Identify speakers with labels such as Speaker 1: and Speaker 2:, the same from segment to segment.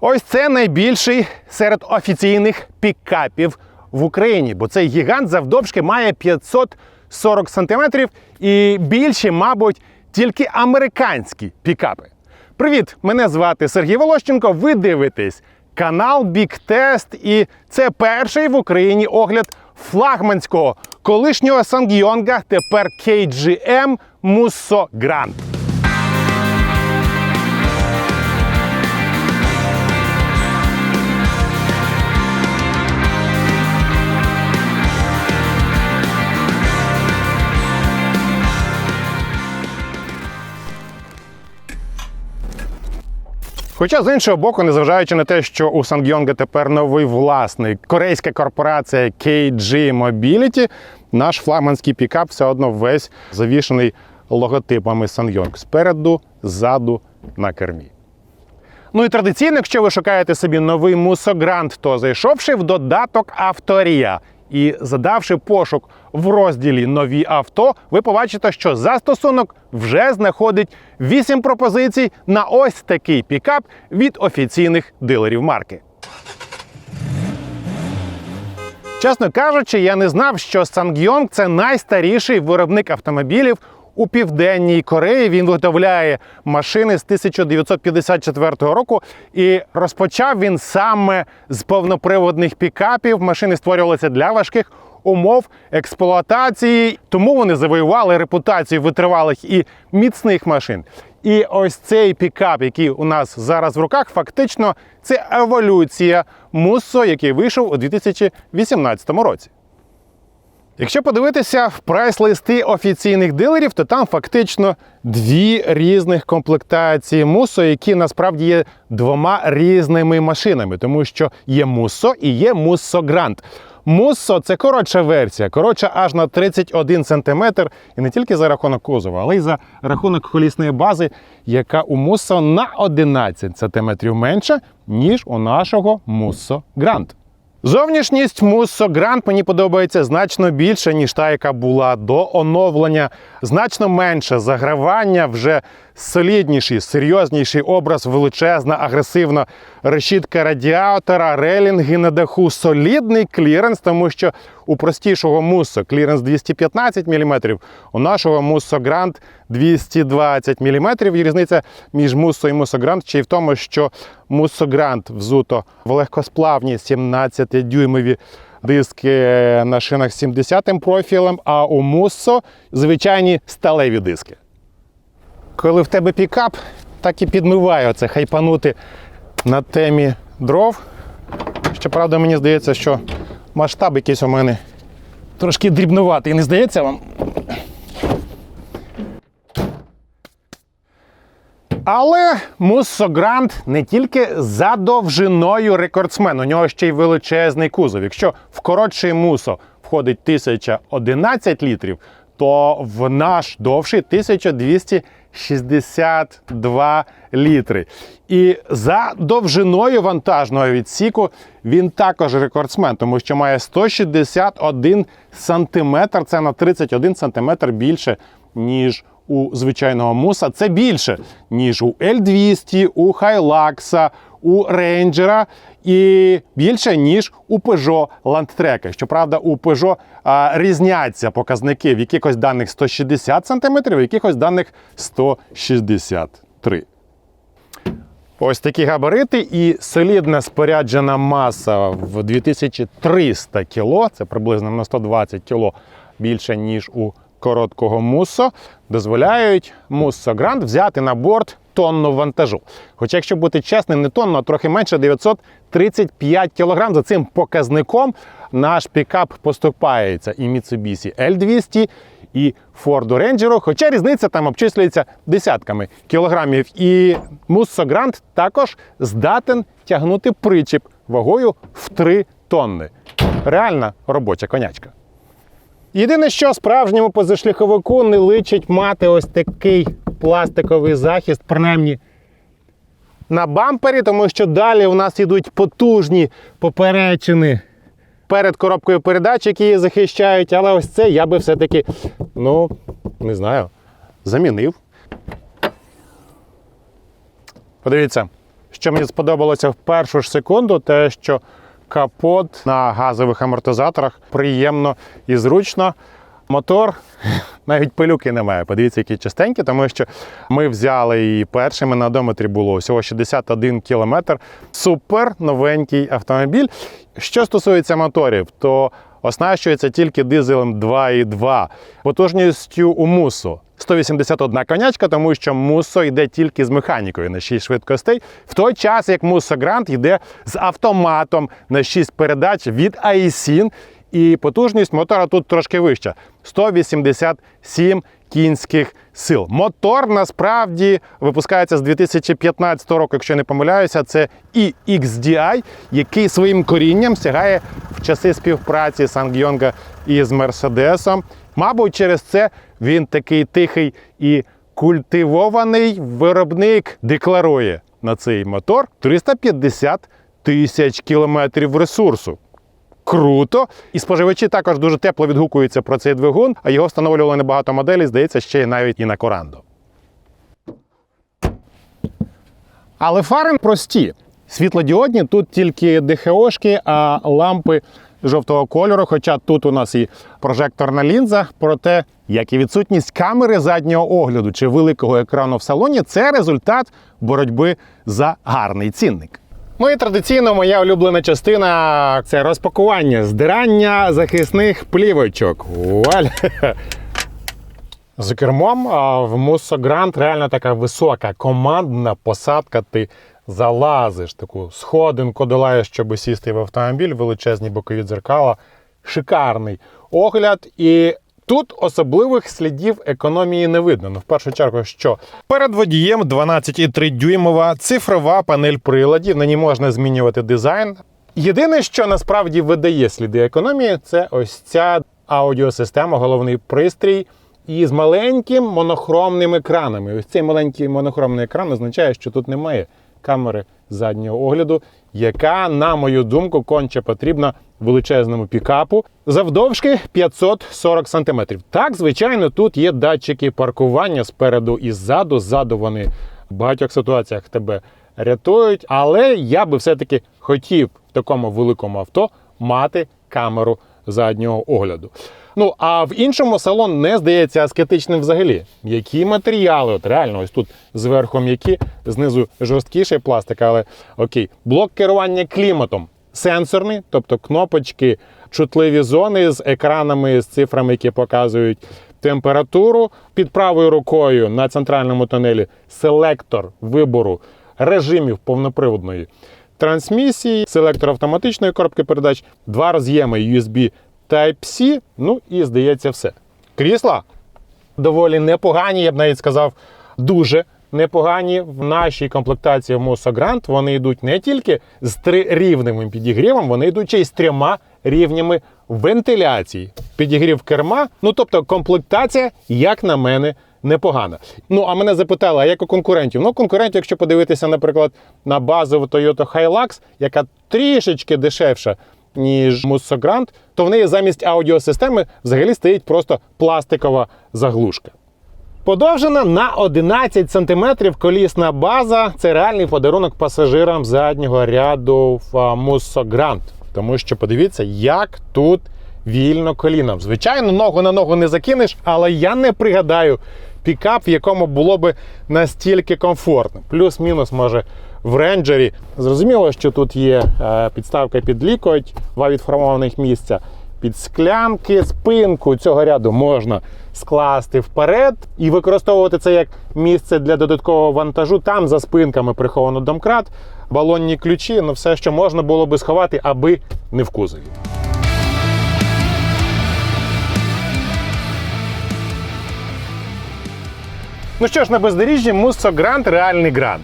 Speaker 1: Ось це найбільший серед офіційних пікапів в Україні, бо цей гігант завдовжки має 540 сантиметрів і більше, мабуть, тільки американські пікапи. Привіт! Мене звати Сергій Волощенко. Ви дивитесь канал Big Test, і це перший в Україні огляд флагманського колишнього Сангйонга, тепер KGM Musso Grand. Хоча з іншого боку, незважаючи на те, що у Сангйонга тепер новий власник, корейська корпорація KG Mobility, наш флагманський пікап все одно весь завішений логотипами Сангйонг спереду, ззаду, на кермі. Ну і традиційно, якщо ви шукаєте собі новий мусогрант, то зайшовши в додаток Авторія і задавши пошук в розділі Нові авто, ви побачите, що застосунок вже знаходить 8 пропозицій на ось такий пікап від офіційних дилерів марки. Чесно кажучи, я не знав, що Сангйонг це найстаріший виробник автомобілів у південній Кореї. Він виготовляє машини з 1954 року, і розпочав він саме з повноприводних пікапів. Машини створювалися для важких умов експлуатації, тому вони завоювали репутацію витривалих і міцних машин. І ось цей пікап, який у нас зараз в руках, фактично це еволюція Муссо, який вийшов у 2018 році. Якщо подивитися в прайс-листи офіційних дилерів, то там фактично дві різних комплектації Мусо, які насправді є двома різними машинами, тому що є Мусо і є Муссо Грант. Муссо це коротша версія, коротша аж на 31 см, і не тільки за рахунок кузова, але й за рахунок колісної бази, яка у Муссо на 11 см менша, ніж у нашого Муссо Грант. Зовнішність Musso Grand мені подобається значно більше, ніж та, яка була до оновлення. Значно менше загравання, вже солідніший, серйозніший образ, величезна, агресивна решітка радіатора, релінги на даху, солідний кліренс, тому що у простішого Musso кліренс 215 мм, у нашого Musso Grand 220 мм. І різниця між Musso і Musso Grand ще й в тому, що Musso Grand взуто в легкосплавні 17-дюймові диски на шинах з 70 профілем, а у Musso звичайні сталеві диски. Коли в тебе пікап, так і підмиває оце хайпанути на темі дров. Щоправда, мені здається, що масштаб якийсь у мене трошки дрібнуватий. Не здається вам? Але Муссо Грант не тільки за довжиною рекордсмен, у нього ще й величезний кузов. Якщо в коротший мусо входить 1011 літрів, то в наш довший 1262 літри. І за довжиною вантажного відсіку він також рекордсмен, тому що має 161 сантиметр. Це на 31 сантиметр більше, ніж у звичайного муса. Це більше, ніж у L200, у Hilux, у Ranger і більше, ніж у Peugeot Landtrek. Щоправда, у Peugeot а, різняться показники в якихось даних 160 см, в якихось даних 163 Ось такі габарити і солідна споряджена маса в 2300 кг, це приблизно на 120 кг більше, ніж у короткого муссо, дозволяють муссо Грант взяти на борт тонну вантажу. Хоча, якщо бути чесним, не тонну, а трохи менше 935 кг. За цим показником наш пікап поступається і Mitsubishi L200, і Ford Ranger, хоча різниця там обчислюється десятками кілограмів. І Musso Grand також здатен тягнути причіп вагою в 3 тонни. Реальна робоча конячка. Єдине, що справжньому позашляховику не личить мати ось такий пластиковий захист, принаймні на бампері, тому що далі у нас йдуть потужні поперечини перед коробкою передач, які її захищають. Але ось це я би все-таки, ну, не знаю, замінив. Подивіться, Що мені сподобалося в першу ж секунду, те, що капот на газових амортизаторах приємно і зручно. Мотор навіть пилюки немає. Подивіться, які частенькі, тому що ми взяли її першими на одометрі було всього 61 кілометр. Супер новенький автомобіль. Що стосується моторів, то оснащується тільки дизелем 2,2 потужністю у мусу. 181 конячка, тому що мусо йде тільки з механікою на 6 швидкостей, в той час як Мусо Грант йде з автоматом на 6 передач від Aisin, і потужність мотора тут трошки вища. 187 кінських сил. Мотор насправді випускається з 2015 року, якщо я не помиляюся, це і XDI, який своїм корінням сягає в часи співпраці Сангйонга із Мерседесом. Мабуть, через це він такий тихий і культивований виробник декларує на цей мотор 350 тисяч кілометрів ресурсу. Круто! І споживачі також дуже тепло відгукуються про цей двигун, а його встановлювали небагато моделей, здається, ще навіть і на Корандо. Але фари прості. Світлодіодні тут тільки ДХОшки, а лампи жовтого кольору. Хоча тут у нас і прожекторна лінза. Проте, як і відсутність камери заднього огляду чи великого екрану в салоні, це результат боротьби за гарний цінник. Ну і традиційно моя улюблена частина це розпакування, здирання захисних плівочок. Вуаль! За кермом в Musso реально така висока командна посадка. Ти залазиш таку сходинку долаєш, щоб сісти в автомобіль, величезні бокові дзеркала. Шикарний огляд. І тут особливих слідів економії не видно. Ну, в першу чергу, що перед водієм 12,3 дюймова цифрова панель приладів. На ній можна змінювати дизайн. Єдине, що насправді видає сліди економії, це ось ця аудіосистема, головний пристрій. І з маленьким монохромним екранами. Ось цей маленький монохромний екран означає, що тут немає камери заднього огляду, яка, на мою думку, конче потрібна величезному пікапу завдовжки 540 см. Так, звичайно, тут є датчики паркування спереду і ззаду. Ззаду вони в багатьох ситуаціях тебе рятують. Але я би все-таки хотів в такому великому авто мати камеру заднього огляду. Ну а в іншому салон не здається аскетичним взагалі. Які матеріали? От реально, ось тут зверху м'які, знизу жорсткіший пластик, але окей. Блок керування кліматом сенсорний, тобто кнопочки, чутливі зони з екранами, з цифрами, які показують температуру. Під правою рукою на центральному тунелі селектор вибору режимів повноприводної трансмісії, селектор автоматичної коробки передач, два роз'єми USB Type-C, ну і здається, все. Крісла доволі непогані, я б навіть сказав, дуже непогані. В нашій комплектації в Musso Grand вони йдуть не тільки з трирівневим підігрівом, вони йдуть ще й з трьома рівнями вентиляції. Підігрів керма, ну тобто комплектація, як на мене, непогана. Ну, а мене запитали, а як у конкурентів? Ну, конкурентів, якщо подивитися, наприклад, на базову Toyota Hilux, яка трішечки дешевша, ніж Musso Grand, то в неї замість аудіосистеми взагалі стоїть просто пластикова заглушка. Подовжена на 11 см колісна база це реальний подарунок пасажирам заднього ряду в Musso Grand. Тому що подивіться, як тут вільно коліном. Звичайно, ногу на ногу не закинеш, але я не пригадаю пікап, в якому було би настільки комфортно. Плюс-мінус, може, в рейнджері. Зрозуміло, що тут є е, підставка під лікоть, два відформованих місця. Під склянки, спинку цього ряду можна скласти вперед і використовувати це як місце для додаткового вантажу. Там за спинками приховано домкрат, балонні ключі, ну все, що можна було би сховати, аби не в кузові. Ну що ж, на бездоріжжі Musso Grand реальний гранд.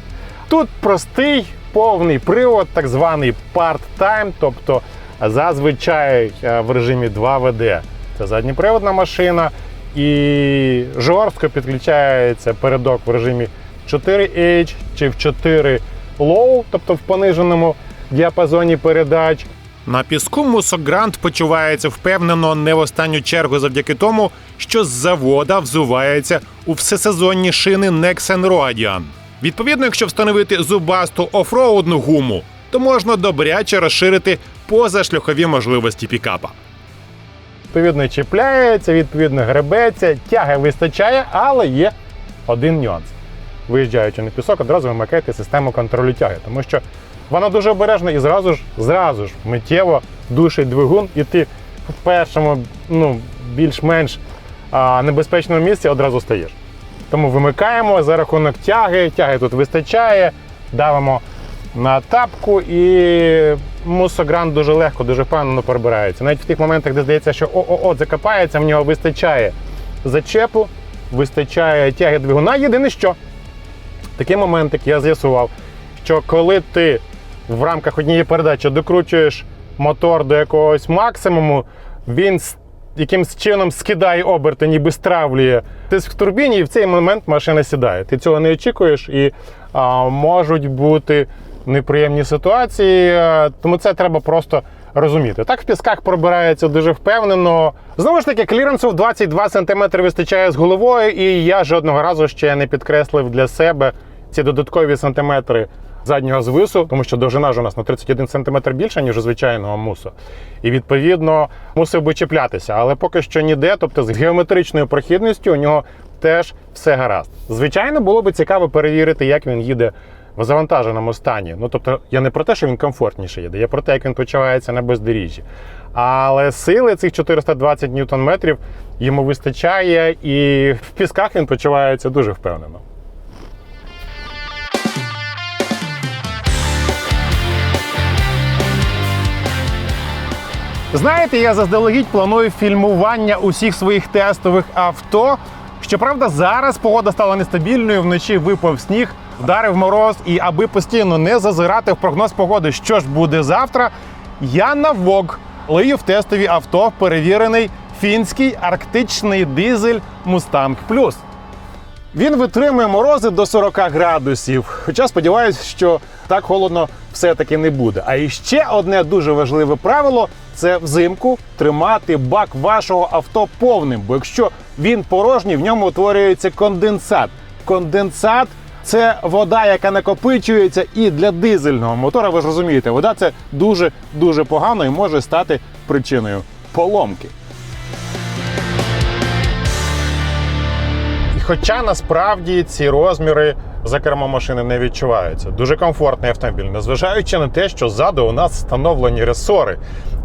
Speaker 1: Тут простий повний привод, так званий part-time, тобто зазвичай е, в режимі 2 ВД. Це задньоприводна машина і жорстко підключається передок в режимі 4H чи в 4 Low, тобто в пониженому діапазоні передач. На піску Мусогрант почувається впевнено не в останню чергу завдяки тому, що з завода взувається у всесезонні шини Nexen Roadian. Відповідно, якщо встановити зубасту офроудну гуму, то можна добряче розширити позашляхові можливості пікапа. Відповідно, чіпляється, відповідно, гребеться, тяги вистачає, але є один нюанс. Виїжджаючи на пісок, одразу вимикайте систему контролю тяги, тому що вона дуже обережна і зразу ж, зразу ж миттєво душить двигун, і ти в першому, ну, більш-менш небезпечному місці одразу стаєш. Тому вимикаємо за рахунок тяги, тяги тут вистачає, давимо на тапку і мусогран дуже легко, дуже впевнено перебирається. Навіть в тих моментах, де здається, що о-о-о, закопається, в нього вистачає зачепу, вистачає тяги двигуна. Єдине що, такий моментик я з'ясував, що коли ти в рамках однієї передачі докручуєш мотор до якогось максимуму, він якимсь чином скидає оберти, ніби стравлює тиск в турбіні, і в цей момент машина сідає. Ти цього не очікуєш, і а, можуть бути неприємні ситуації, а, тому це треба просто розуміти. Так в пісках пробирається дуже впевнено. Знову ж таки, кліренсу в 22 см вистачає з головою, і я жодного разу ще не підкреслив для себе ці додаткові сантиметри заднього звису, тому що довжина ж у нас на 31 см більша, ніж у звичайного мусу. І відповідно мусив би чіплятися, але поки що ніде, тобто з геометричною прохідністю у нього теж все гаразд. Звичайно, було би цікаво перевірити, як він їде в завантаженому стані. Ну тобто, я не про те, що він комфортніше їде, я про те, як він почувається на бездоріжжі. Але сили цих 420 ньютон-метрів йому вистачає, і в пісках він почувається дуже впевнено. Знаєте, я заздалегідь планую фільмування усіх своїх тестових авто. Щоправда, зараз погода стала нестабільною, вночі випав сніг, вдарив мороз, і аби постійно не зазирати в прогноз погоди, що ж буде завтра, я на ВОГ лию в тестові авто перевірений фінський арктичний дизель Mustang Plus. Він витримує морози до 40 градусів. Хоча сподіваюся, що так холодно все-таки не буде. А іще одне дуже важливе правило це взимку тримати бак вашого авто повним. Бо якщо він порожній, в ньому утворюється конденсат. Конденсат це вода, яка накопичується, і для дизельного мотора, ви ж розумієте, вода це дуже дуже погано і може стати причиною поломки. Хоча насправді ці розміри за кермом машини не відчуваються. Дуже комфортний автомобіль, незважаючи на те, що ззаду у нас встановлені ресори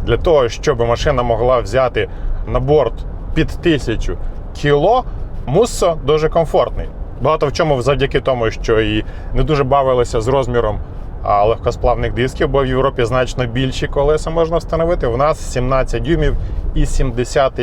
Speaker 1: для того, щоб машина могла взяти на борт під тисячу кіло, муссо дуже комфортний. Багато в чому завдяки тому, що і не дуже бавилися з розміром легкосплавних дисків, бо в Європі значно більші колеса можна встановити. У нас 17 дюймів і 70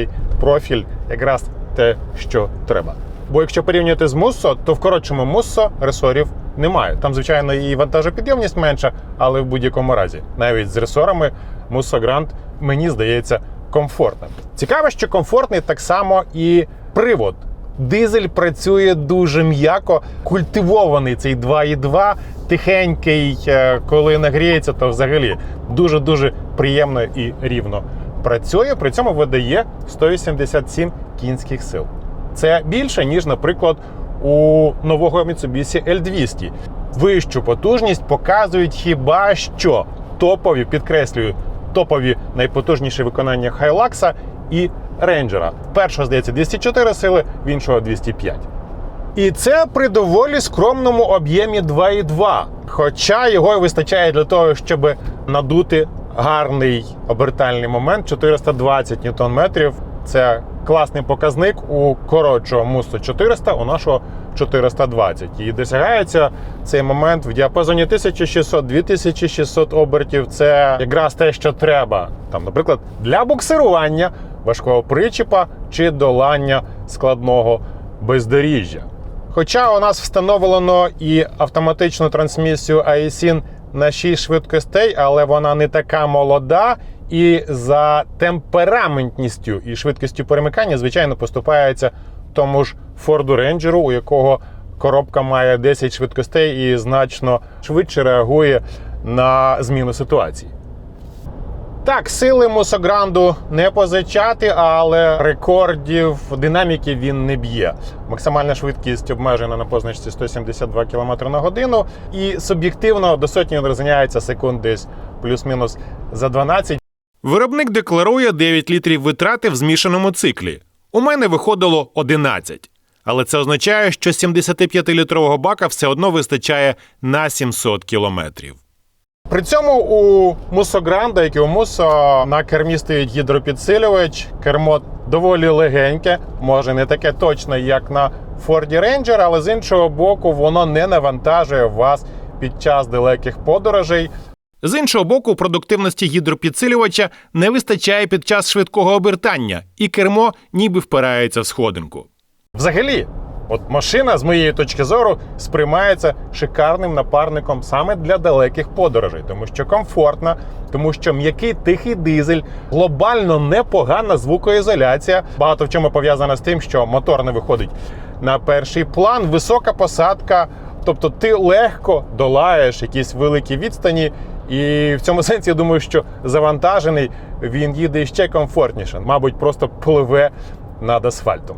Speaker 1: профіль, якраз те, що треба. Бо якщо порівнювати з Муссо, то в коротшому Муссо ресорів немає. Там, звичайно, і вантажопідйомність менша, але в будь-якому разі, навіть з ресорами Musso Grand, мені здається, комфортним. Цікаво, що комфортний так само і привод. Дизель працює дуже м'яко, культивований цей 2,2, тихенький, е, коли нагріється, то взагалі дуже-дуже приємно і рівно працює. При цьому видає 187 кінських сил. Це більше, ніж, наприклад, у нового Mitsubishi L200. Вищу потужність показують хіба що топові, підкреслюю, топові найпотужніші виконання Хайлакса і Рейнджера. Першого, здається, 204 сили, в іншого 205. І це при доволі скромному об'ємі 2,2. Хоча його вистачає для того, щоб надути гарний обертальний момент 420 ньютон-метрів. Це класний показник у коротшого мусу 400, у нашого 420. І досягається цей момент в діапазоні 1600-2600 обертів. Це якраз те, що треба. Там, наприклад, для буксирування важкого причіпа чи долання складного бездоріжжя. Хоча у нас встановлено і автоматичну трансмісію AESIN на 6 швидкостей, але вона не така молода. І за темпераментністю і швидкістю перемикання, звичайно, поступається тому ж Форду Рейнджеру, у якого коробка має 10 швидкостей і значно швидше реагує на зміну ситуації. Так, сили Мусогранду не позичати, але рекордів динаміки він не б'є. Максимальна швидкість обмежена на позначці 172 км на годину. І суб'єктивно до сотні він розганяється секунд десь плюс-мінус за 12. Виробник декларує 9 літрів витрати в змішаному циклі. У мене виходило 11. Але це означає, що 75-літрового бака все одно вистачає на 700 кілометрів. При цьому у Мусогранда, як і у Мусо, на кермі стоїть гідропідсилювач. Кермо доволі легеньке, може не таке точне, як на Ford Ranger, але з іншого боку, воно не навантажує вас під час далеких подорожей. З іншого боку, продуктивності гідропідсилювача не вистачає під час швидкого обертання, і кермо ніби впирається в сходинку. Взагалі, от машина, з моєї точки зору, сприймається шикарним напарником саме для далеких подорожей, тому що комфортна, тому що м'який тихий дизель, глобально непогана звукоізоляція. Багато в чому пов'язана з тим, що мотор не виходить на перший план, висока посадка. Тобто ти легко долаєш якісь великі відстані, і в цьому сенсі я думаю, що завантажений він їде ще комфортніше, мабуть, просто пливе над асфальтом.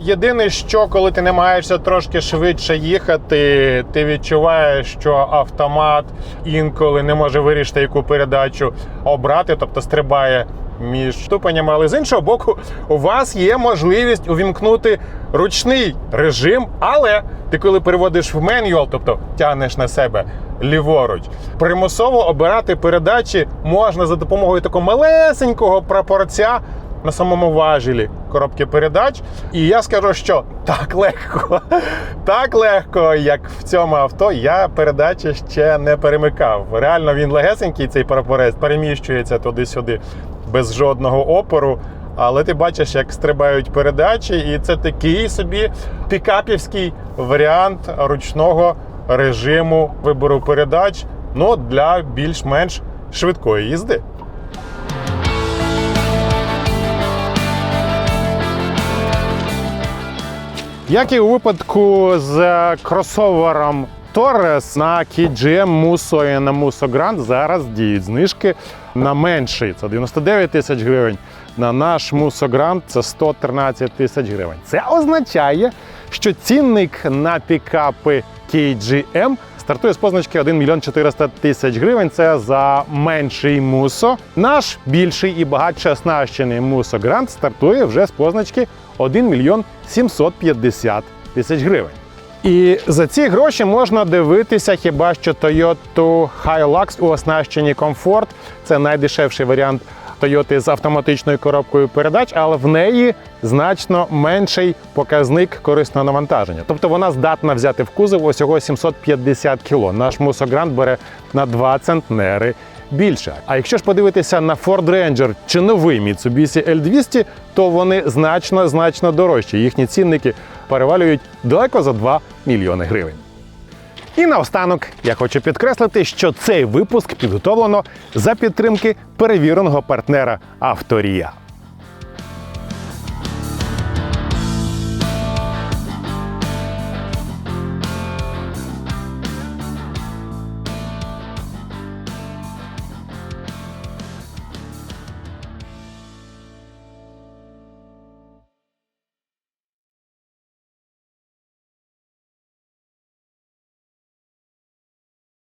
Speaker 1: Єдине, що коли ти намагаєшся трошки швидше їхати, ти відчуваєш, що автомат інколи не може вирішити, яку передачу обрати, тобто стрибає між ступенями. Але з іншого боку, у вас є можливість увімкнути ручний режим, але ти коли переводиш в менюал, тобто тягнеш на себе ліворуч, примусово обирати передачі можна за допомогою такого малесенького прапорця на самому важелі коробки передач. І я скажу, що так легко, так легко, як в цьому авто, я передачі ще не перемикав. Реально він легесенький, цей прапорець, переміщується туди-сюди без жодного опору. Але ти бачиш, як стрибають передачі, і це такий собі пікапівський варіант ручного режиму вибору передач ну, для більш-менш швидкої їзди. Як і у випадку з кросовером Torres на KGM Musso і на Musso Grand зараз діють знижки на менший. Це 99 тисяч гривень. На наш Grand це 113 тисяч гривень. Це означає, що цінник на пікапи KGM стартує з позначки 1 мільйон 400 тисяч гривень. Це за менший Мусо. Наш більший і багатше оснащений Мусо Грант стартує вже з позначки 1 мільйон 750 тисяч гривень. І за ці гроші можна дивитися хіба що Toyota Hilux у оснащенні комфорт. Це найдешевший варіант Toyota з автоматичною коробкою передач, але в неї значно менший показник корисного навантаження. Тобто вона здатна взяти в кузов усього 750 кг. Наш Мусогрант бере на 2 центнери більше. А якщо ж подивитися на Ford Ranger чи новий Mitsubishi L200, то вони значно значно дорожчі. Їхні цінники перевалюють далеко за 2 мільйони гривень. І наостанок я хочу підкреслити, що цей випуск підготовлено за підтримки перевіреного партнера Авторія.